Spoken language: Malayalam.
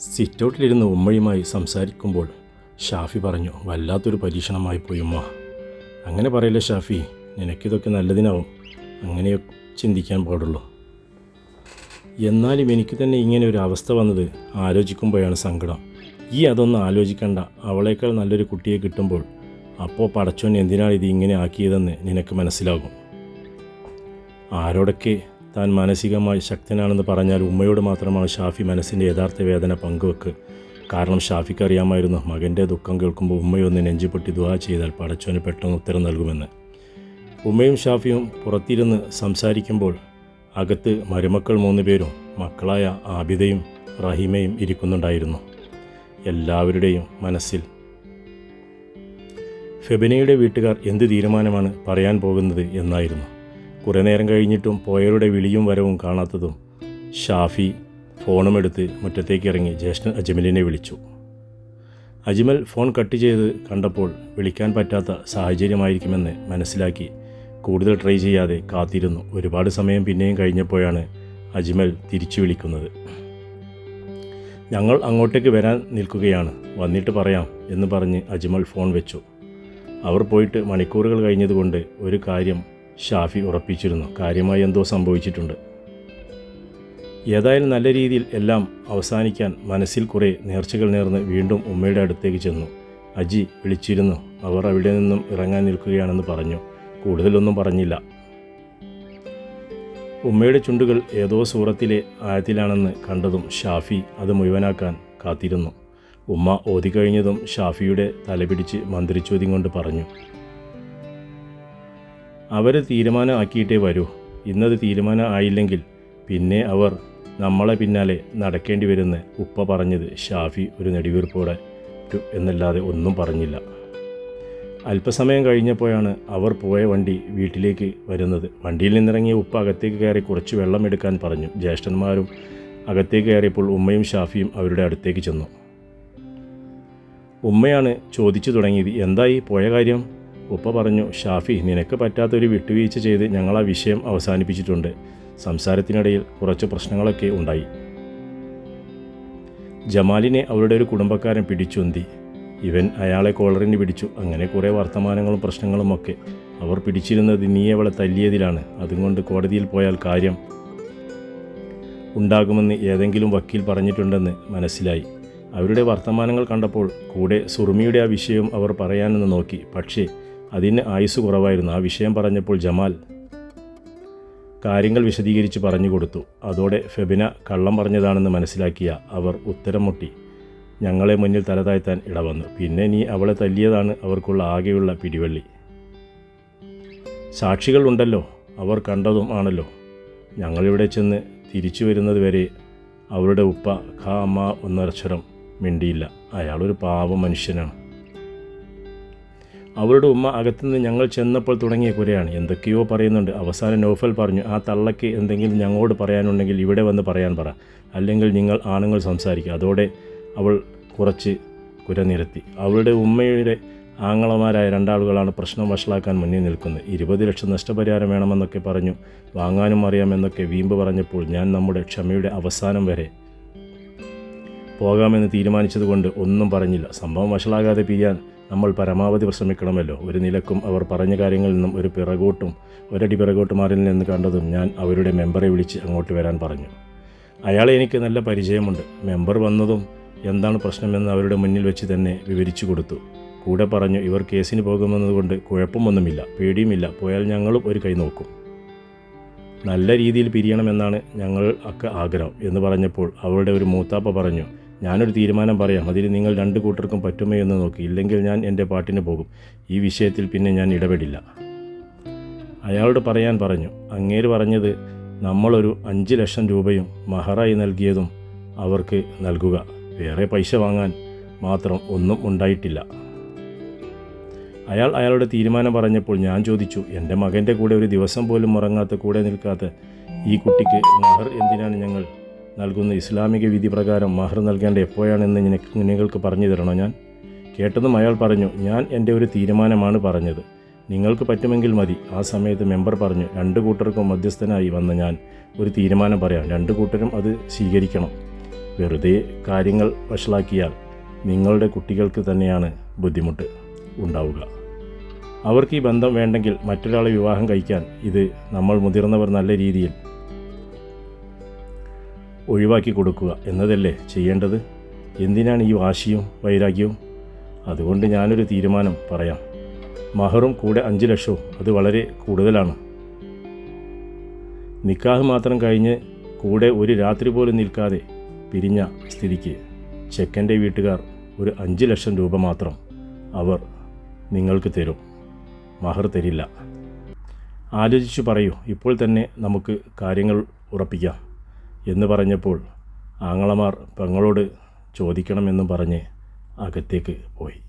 സിറ്റൗട്ടിലിരുന്ന് ഉമ്മയുമായി സംസാരിക്കുമ്പോൾ ഷാഫി പറഞ്ഞു വല്ലാത്തൊരു പരീക്ഷണമായി പോയി ഉമ്മ. അങ്ങനെ പറയല്ലേ ഷാഫി നിനക്കിതൊക്കെ നല്ലതിനാവും. അങ്ങനെ ചിന്തിക്കാൻ പാടുള്ളൂ. എന്നാലും എനിക്ക് തന്നെ ഇങ്ങനെ ഒരു അവസ്ഥ വന്നത് ആലോചിക്കുമ്പോഴാണ് സങ്കടം. ഈ അതൊന്നും ആലോചിക്കണ്ട. അവളേക്കാൾ നല്ലൊരു കുട്ടിയെ കിട്ടുമ്പോൾ അപ്പോൾ പടച്ചോൻ എന്തിനാണ് ഇത് ഇങ്ങനെ ആക്കിയതെന്ന് നിനക്ക് മനസ്സിലാകും. ആരോടൊക്കെ താൻ മാനസികമായി ശക്തനാണെന്ന് പറഞ്ഞാൽ ഉമ്മയോട് മാത്രമാണ് ഷാഫി മനസ്സിന്റെ യഥാർത്ഥ വേദന പങ്കുവെക്ക്. കാരണം ഷാഫിക്ക് അറിയാമായിരുന്നു മകന്റെ ദുഃഖം കേൾക്കുമ്പോൾ ഉമ്മയൊന്ന് നെഞ്ചുപൊട്ടി ദുവാ ചെയ്താൽ പടച്ചോന് പെട്ടെന്ന് ഉത്തരം നൽകുമെന്ന്. ഉമ്മയും ഷാഫിയും പുറത്തിരുന്ന് സംസാരിക്കുമ്പോൾ അകത്ത് മരുമക്കൾ മൂന്ന് പേരും മക്കളായ ആബിദയും റഹീമയും ഇരിക്കുന്നുണ്ടായിരുന്നു. എല്ലാവരുടെയും മനസ്സിൽ ഫെബിനയുടെ വീട്ടുകാർ എന്ത് തീരുമാനമാണ് പറയാൻ പോകുന്നത് എന്നായിരുന്നു. കുറേ നേരം കഴിഞ്ഞിട്ടും പോയവരുടെ വിളിയും വരവും കാണാത്തതും ഷാഫി ഫോണുമെടുത്ത് മുറ്റത്തേക്ക് ഇറങ്ങി ജ്യേഷ്ഠൻ അജ്മലിനെ വിളിച്ചു. അജ്മൽ ഫോൺ കട്ട് ചെയ്ത് കണ്ടപ്പോൾ വിളിക്കാൻ പറ്റാത്ത സാഹചര്യമായിരിക്കുമെന്ന് മനസ്സിലാക്കി കൂടുതൽ ട്രൈ ചെയ്യാതെ കാത്തിരുന്നു. ഒരുപാട് സമയം പിന്നെയും കഴിഞ്ഞപ്പോഴാണ് അജ്മൽ തിരിച്ചു വിളിക്കുന്നത്. ഞങ്ങൾ അങ്ങോട്ടേക്ക് വരാൻ നിൽക്കുകയാണ്. വന്നിട്ട് പറയാം എന്ന് പറഞ്ഞ് അജ്മൽ ഫോൺ വെച്ചു. അവർ പോയിട്ട് മണിക്കൂറുകൾ കഴിഞ്ഞതുകൊണ്ട് ഒരു കാര്യം ഷാഫി ഉറപ്പിച്ചിരുന്നു. കാര്യമായി എന്തോ സംഭവിച്ചിട്ടുണ്ട്. ഏതായാലും നല്ല രീതിയിൽ എല്ലാം അവസാനിക്കാൻ മനസ്സിൽ കുറേ നേർച്ചകൾ നേർന്ന് വീണ്ടും ഉമ്മയുടെ അടുത്തേക്ക് ചെന്നു. അജി വിളിച്ചിരുന്നു. അവർ അവിടെ നിന്നും ഇറങ്ങാൻ നിൽക്കുകയാണെന്ന് പറഞ്ഞു. കൂടുതലൊന്നും പറഞ്ഞില്ല. ഉമ്മയുടെ ചുണ്ടുകൾ ഏതോ സൂറത്തിലെ ആയത്തിലാണെന്ന് കണ്ടതും ഷാഫി അത് മുഴുവനാക്കാൻ കാത്തിരുന്നു. ഉമ്മ ഓതിക്കഴിഞ്ഞതും ഷാഫിയുടെ തലപിടിച്ച് മന്ത്രിച്ചോദ്യം കൊണ്ട് പറഞ്ഞു. അവർ തീരുമാനമാക്കിയിട്ടേ വരൂ. ഇന്നത് തീരുമാനം ആയില്ലെങ്കിൽ പിന്നെ അവർ നമ്മളെ പിന്നാലെ നടക്കേണ്ടി വരുന്ന ഉപ്പ പറഞ്ഞത് ഷാഫി ഒരു നെടിവീർപ്പോടെ എന്നല്ലാതെ ഒന്നും പറഞ്ഞില്ല. അല്പസമയം കഴിഞ്ഞപ്പോഴാണ് അവർ പോയ വണ്ടി വീട്ടിലേക്ക് വരുന്നത്. വണ്ടിയിൽ നിന്നിറങ്ങിയ ഉപ്പ അകത്തേക്ക് കയറി കുറച്ച് വെള്ളം എടുക്കാൻ പറഞ്ഞു. ജ്യേഷ്ഠന്മാരും അകത്തേക്ക് കയറിയപ്പോൾ ഉമ്മയും ഷാഫിയും അവരുടെ അടുത്തേക്ക് ചെന്നു. ഉമ്മയാണ് ചോദിച്ചു തുടങ്ങിയത് എന്തായി? പോയ കാര്യം? ഉപ്പ പറഞ്ഞു ഷാഫി നിനക്ക് പറ്റാത്തൊരു വിട്ടുവീഴ്ച ചെയ്ത് ഞങ്ങൾ ആ വിഷയം അവസാനിപ്പിച്ചിട്ടുണ്ട്. സംസാരത്തിനിടയിൽ കുറച്ച് പ്രശ്നങ്ങളൊക്കെ ഉണ്ടായി. ജമാലിനെ അവരുടെ ഒരു കുടുംബക്കാരൻ പിടിച്ചുന്തി. ഇവൻ അയാളെ കോളറിന് പിടിച്ചു. അങ്ങനെ കുറേ വർത്തമാനങ്ങളും പ്രശ്നങ്ങളും ഒക്കെ അവർ പിടിച്ചിരുന്നത് നീ അവളെ തല്ലിയതിലാണ്. അതുകൊണ്ട് കോടതിയിൽ പോയാൽ കാര്യം ഉണ്ടാകുമെന്ന് ഏതെങ്കിലും വക്കീൽ പറഞ്ഞിട്ടുണ്ടെന്ന് മനസ്സിലായി. അവരുടെ വർത്തമാനങ്ങൾ കണ്ടപ്പോൾ കൂടെ സുറുമിയുടെ ആ വിഷയം അവർ പറയാനെന്ന് നോക്കി. പക്ഷേ അതിന് ആയുസ് കുറവായിരുന്നു. ആ വിഷയം പറഞ്ഞപ്പോൾ ജമാൽ കാര്യങ്ങൾ വിശദീകരിച്ച് പറഞ്ഞു കൊടുത്തു. അതോടെ ഫെബിന കള്ളം പറഞ്ഞതാണെന്ന് മനസ്സിലാക്കിയ അവർ ഉത്തരം മുട്ടി. ഞങ്ങളെ മുന്നിൽ തലതാഴ്ത്താൻ ഇടവന്നു. പിന്നെ നീ അവളെ തല്ലിയതാണ് അവർക്കുള്ള ആകെയുള്ള പിടിവള്ളി. സാക്ഷികൾ ഉണ്ടല്ലോ. അവർ കണ്ടതും ആണല്ലോ. ഞങ്ങളിവിടെ ചെന്ന് തിരിച്ചു വരുന്നത് വരെ അവരുടെ ഉപ്പ ഖ അമ്മ ഒന്നക്ഷരം മിണ്ടിയില്ല. അയാളൊരു പാവ മനുഷ്യനാണ് അവരുടെ ഉമ്മ അകത്തുനിന്ന് ഞങ്ങൾ ചെന്നപ്പോൾ തുടങ്ങിയ കുരയാണ്. എന്തൊക്കെയോ പറയുന്നുണ്ട്. അവസാനം നോഫൽ പറഞ്ഞു ആ തള്ളയ്ക്ക് എന്തെങ്കിലും ഞങ്ങളോട് പറയാനുണ്ടെങ്കിൽ ഇവിടെ വന്ന് പറയാൻ പറ. അല്ലെങ്കിൽ നിങ്ങൾ ആണുങ്ങൾ സംസാരിക്കുക അതോടെ അവൾ കുറച്ച് കുര നിരത്തി. അവളുടെ ഉമ്മയുടെ ആങ്ങളമാരായ രണ്ടാളുകളാണ് പ്രശ്നം വഷളാക്കാൻ മുന്നിൽ നിൽക്കുന്നത്. ഇരുപത് ലക്ഷം നഷ്ടപരിഹാരം വേണമെന്നൊക്കെ പറഞ്ഞു വാങ്ങാനും അറിയാമെന്നൊക്കെ വീമ്പ് പറഞ്ഞപ്പോൾ ഞാൻ നമ്മുടെ ക്ഷമയുടെ അവസാനം വരെ പോകാമെന്ന് തീരുമാനിച്ചതുകൊണ്ട് ഒന്നും പറഞ്ഞില്ല. സംഭവം വഷളാകാതെ പിരിയാൻ നമ്മൾ പരമാവധി ശ്രമിക്കണമല്ലോ ഒരു നിലക്കും അവർ പറഞ്ഞ കാര്യങ്ങളിൽ നിന്നും ഒരു പിറകോട്ടും ഒരടി പിറകോട്ട് മാറിൽ നിന്ന് കണ്ടതും ഞാൻ അവരുടെ മെമ്പറെ വിളിച്ച് അങ്ങോട്ട് വരാൻ പറഞ്ഞു. അയാളെ എനിക്ക് നല്ല പരിചയമുണ്ട്. മെമ്പർ വന്നതും എന്താണ് പ്രശ്നമെന്ന് അവരുടെ മുന്നിൽ വെച്ച് തന്നെ വിവരിച്ചു കൊടുത്തു. കൂടെ പറഞ്ഞു ഇവർ കേസിന് പോകുമെന്നതുകൊണ്ട് കുഴപ്പമൊന്നുമില്ല പേടിയുമില്ല. പോയാൽ ഞങ്ങളും ഒരു കൈ നോക്കും. നല്ല രീതിയിൽ പിരിയണമെന്നാണ് ഞങ്ങൾ ഒക്കെ ആഗ്രഹം എന്ന് പറഞ്ഞപ്പോൾ അവളുടെ ഒരു മൂത്താപ്പ പറഞ്ഞു ഞാനൊരു തീരുമാനം പറയാം. അതിൽ നിങ്ങൾ രണ്ട് കൂട്ടർക്കും പറ്റുമോ എന്ന് നോക്കി. ഇല്ലെങ്കിൽ ഞാൻ എന്റെ പാട്ടിന് പോകും. ഈ വിഷയത്തിൽ പിന്നെ ഞാൻ ഇടപെടില്ല. അയാളോട് പറയാൻ പറഞ്ഞു. അങ്ങേര് പറഞ്ഞത് നമ്മളൊരു അഞ്ച് ലക്ഷം രൂപയും മഹറായി നൽകിയതും അവർക്ക് നൽകുക. വേറെ പൈസ വാങ്ങാൻ മാത്രം ഒന്നും ഉണ്ടായിട്ടില്ല. അയാൾ അയാളുടെ തീരുമാനം പറഞ്ഞപ്പോൾ ഞാൻ ചോദിച്ചു എന്റെ മകന്റെ കൂടെ ഒരു ദിവസം പോലും ഉറങ്ങാത്ത കൂടെ നിൽക്കാത്ത ഈ കുട്ടിക്ക് മഹർ എന്തിനാണ് ഞങ്ങൾ നൽകുന്ന ഇസ്ലാമിക വിധി പ്രകാരം മഹർ നൽകേണ്ട എപ്പോഴാണെന്ന് നിങ്ങൾക്ക് പറഞ്ഞു തരണോ ഞാൻ? കേട്ടതും അയാൾ പറഞ്ഞു ഞാൻ എന്റെ ഒരു തീരുമാനമാണ് പറഞ്ഞത്. നിങ്ങൾക്ക് പറ്റുമെങ്കിൽ മതി. ആ സമയത്ത് മെമ്പർ പറഞ്ഞു രണ്ട് കൂട്ടർക്കും മധ്യസ്ഥനായി വന്ന ഞാൻ ഒരു തീരുമാനം പറയാം. രണ്ട് കൂട്ടരും അത് സ്വീകരിക്കണം. വെറുതെ കാര്യങ്ങൾ വഷളാക്കിയാൽ നിങ്ങളുടെ കുട്ടികൾക്ക് തന്നെയാണ് ബുദ്ധിമുട്ട് ഉണ്ടാവുക. അവർക്ക് ഈ ബന്ധം വേണ്ടെങ്കിൽ മറ്റൊരാളെ വിവാഹം കഴിക്കാൻ ഇത് നമ്മൾ മുതിർന്നവർ നല്ല രീതിയിൽ ഒഴിവാക്കി കൊടുക്കുക എന്നതല്ലേ ചെയ്യേണ്ടത്? എന്തിനാണ് ഈ വാശിയും വൈരാഗ്യവും? അതുകൊണ്ട് ഞാനൊരു തീരുമാനം പറയാം. മഹറും കൂടെ അഞ്ച് ലക്ഷവും അത് വളരെ കൂടുതലാണ്. നിക്കാഹ് മാത്രം കഴിഞ്ഞ് കൂടെ ഒരു രാത്രി പോലും നിൽക്കാതെ പിരിഞ്ഞ സ്ഥിതിക്ക് ചെക്കന്റെ വീട്ടുകാർ ഒരു അഞ്ച് ലക്ഷം രൂപ മാത്രം അവർ നിങ്ങൾക്ക് തരും. മഹർ തരില്ല. ആലോചിച്ചു പറയൂ ഇപ്പോൾ തന്നെ നമുക്ക് കാര്യങ്ങൾ ഉറപ്പിക്കാം. എന്ന് പറഞ്ഞപ്പോൾ ആങ്ങളമാർ പെങ്ങളോട് ചോദിക്കണമെന്നും പറഞ്ഞ് അകത്തേക്ക് പോയി.